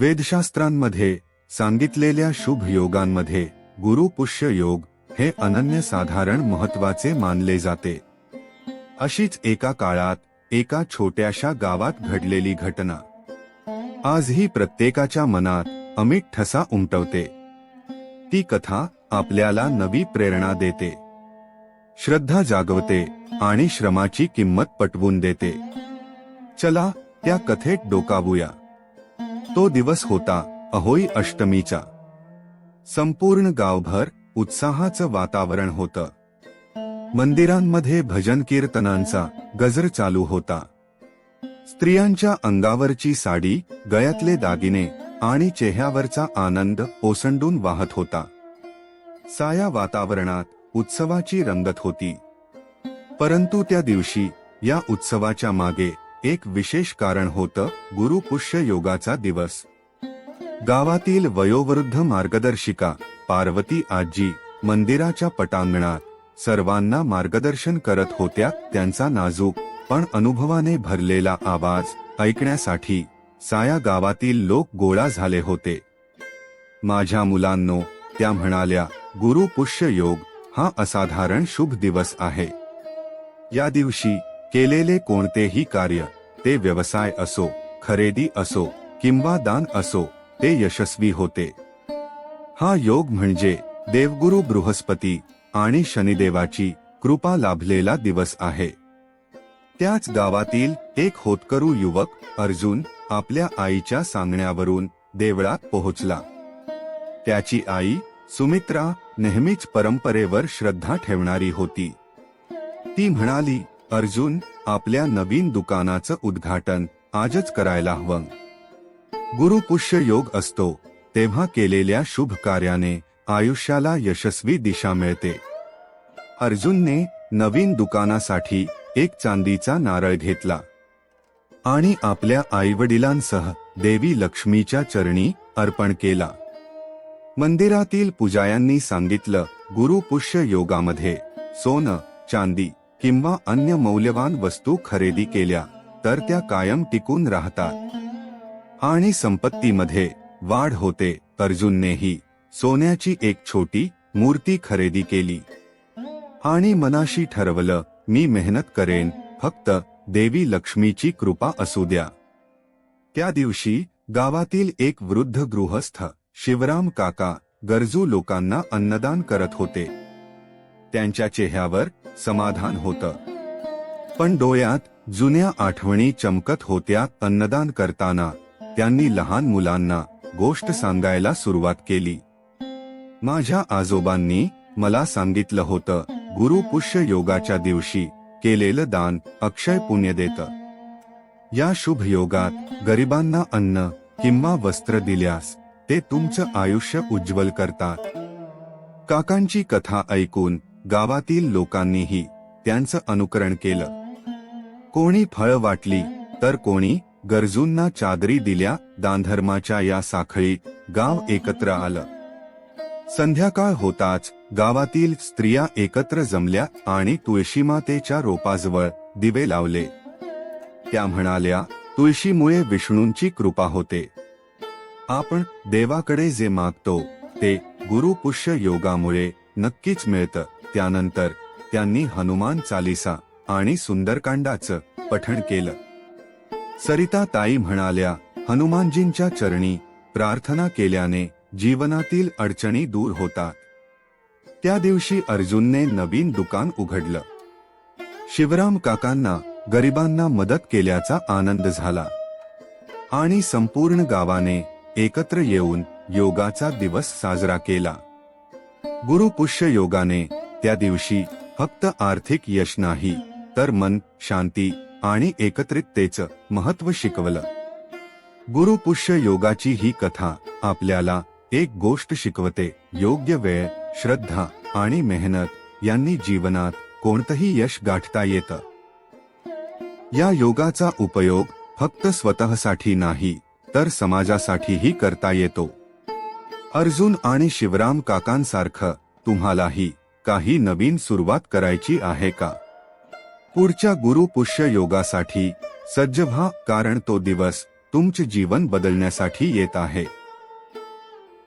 वेदशास्त्रांमध्ये सांगितलेल्या शुभ योगांमध्ये गुरुपुष्य योग हे अनन्यसाधारण महत्त्वाचे मानले जाते. अशीच एका काळात एका छोट्याशा गावात घडलेली घटना. आजही प्रत्येकाच्या मनात अमित ठसा उमटवते. ती कथा आपल्याला नवी प्रेरणा देते. श्रद्धा जागवते आणि श्रमाची किंमत पटवून देते. चला त्या कथेत डोकावूया. तो दिवस होता अहोई अष्टमीचा. संपूर्ण गावभर उत्साहाचं वातावरण होतं. मंदिरांमध्ये भजन कीर्तनांचा गजर चालू होता. स्त्रियांच्या अंगावरची साडी गळ्यातले दागिने आणि चेहऱ्यावरचा आनंद ओसंडून वाहत होता. साया वातावरणात उत्सवाची रंगत होती. परंतु त्या दिवशी या उत्सवाच्या मागे एक विशेष कारण होतं गुरुपुष्य योगाचा दिवस. गावातील वयोवृद्ध मार्गदर्शिका पार्वती आजी मंदिराच्या पटांगणात सर्वांना मार्गदर्शन करत होत्या त्यांचा नाजूक पण अनुभवाने भरलेला आवाज ऐकण्यासाठी साया गावातील लोक गोळा झाले होते. माझ्या मुलांनो त्या म्हणाल्या गुरुपुष्य योग हा असाधारण शुभ दिवस आहे. या दिवशी केलेले कोणतेही कार्य ते व्यवसाय असो खरेदी असो किंवा दान असो ते यशस्वी होते. हा योग म्हणजे देवगुरु बृहस्पती आणि शनिदेवाची कृपा लाभलेला दिवस आहे. त्याच गावातील एक होतकरू युवक अर्जुन आपल्या आईच्या सांगण्यावरून देवळात पोहोचला. त्याची आई सुमित्रा नेहमीच परंपरेवर श्रद्धा ठेवणारी होती. ती म्हणाली अर्जुन आपल्या नवीन दुकानाचं उद्घाटन आजच करायला हवं. गुरुपुष्य योग असतो तेव्हा केलेल्या शुभ कार्याने आयुष्याला यशस्वी दिशा मिळते. अर्जुनने नवीन दुकानासाठी एक चांदीचा नारळ घेतला. आणि आपल्या आईवडिलांसह देवी लक्ष्मीच्या चरणी अर्पण केला. मंदिरातील पुजायांनी सांगितलं गुरुपुष्य योगामध्ये सोनं चांदी किंवा अन्य मौल्यवान वस्तू खरेदी केल्या तर त्या कायम टिकून राहतात. आणि संपत्तीमध्ये वाढ होते अर्जुननेही सोन्याची एक छोटी मूर्ती खरेदी केली. आणि मनाशी ठरवलं मी मेहनत करेन फक्त देवी लक्ष्मीची कृपा असू द्या. त्या दिवशी गावातील एक वृद्ध गृहस्थ शिवराम काका गरजू लोकांना अन्नदान करत होते. त्यांच्या चेहऱ्यावर समाधान होतं. पण डोळ्यात जुन्या आठवणी चमकत होत्या अन्नदान करताना. त्यांनी लहान मुलांना गोष्ट सांगायला सुरुवात केली. माझ्या आजोबांनी मला सांगितलं होतं गुरुपुष्य योगाच्या दिवशी केलेलं दान अक्षय पुण्य देतं. या शुभ योगात गरिबांना अन्न किंवा वस्त्र दिल्यास ते तुमचं आयुष्य उज्ज्वल करतात. काकांची कथा ऐकून गावातील लोकांनीही त्यांचं अनुकरण केलं. कोणी फळ वाटली तर कोणी गरजूंना चादरी दिल्या दानधर्माच्या या साखळीत गाव एकत्र आलं. संध्याकाळ होताच गावातील स्त्रिया एकत्र जमल्या आणि तुळशीमातेच्या रोपाजवळ दिवे लावले. त्या म्हणाल्या तुळशीमुळे विष्णूंची कृपा होते. आपण देवाकडे जे मागतो ते गुरुपुष्य योगामुळे नक्कीच मिळतं. त्यानंतर त्यांनी हनुमान चालिसा आणि सुंदरकांडाचं पठण केलं. सरिता ताई म्हणाल्या हनुमानजींच्या चरणी प्रार्थना केल्याने जीवनातील अडचणी दूर होतात. त्या दिवशी अर्जुनने नवीन दुकान उघडलं. शिवराम काकांना गरिबांना मदत केल्याचा आनंद झाला. आणि संपूर्ण गावाने एकत्र येऊन योगाचा दिवस साजरा केला. गुरुपुष्य योगाने त्या दिवशी फक्त आर्थिक यश नाही तर मन शांती आणि एकत्रिततेचं महत्त्व शिकवलं. गुरुपुष्य योगाची ही कथा आपल्याला एक गोष्ट शिकवते योग्य वेळ श्रद्धा आणि मेहनत यांनी जीवनात कोणतंही यश गाठता येतं. या योगाचा उपयोग फक्त स्वतःसाठी नाही तर समाजासाठीही करता येतो. अर्जुन आणि शिवराम काकांसारखं तुम्हालाही काही नवीन सुरुवात करायची आहे का? पुढच्या गुरुपुष्य योगासाठी सज्ज व्हा कारण तो दिवस तुमचे जीवन बदलण्यासाठी येत आहे.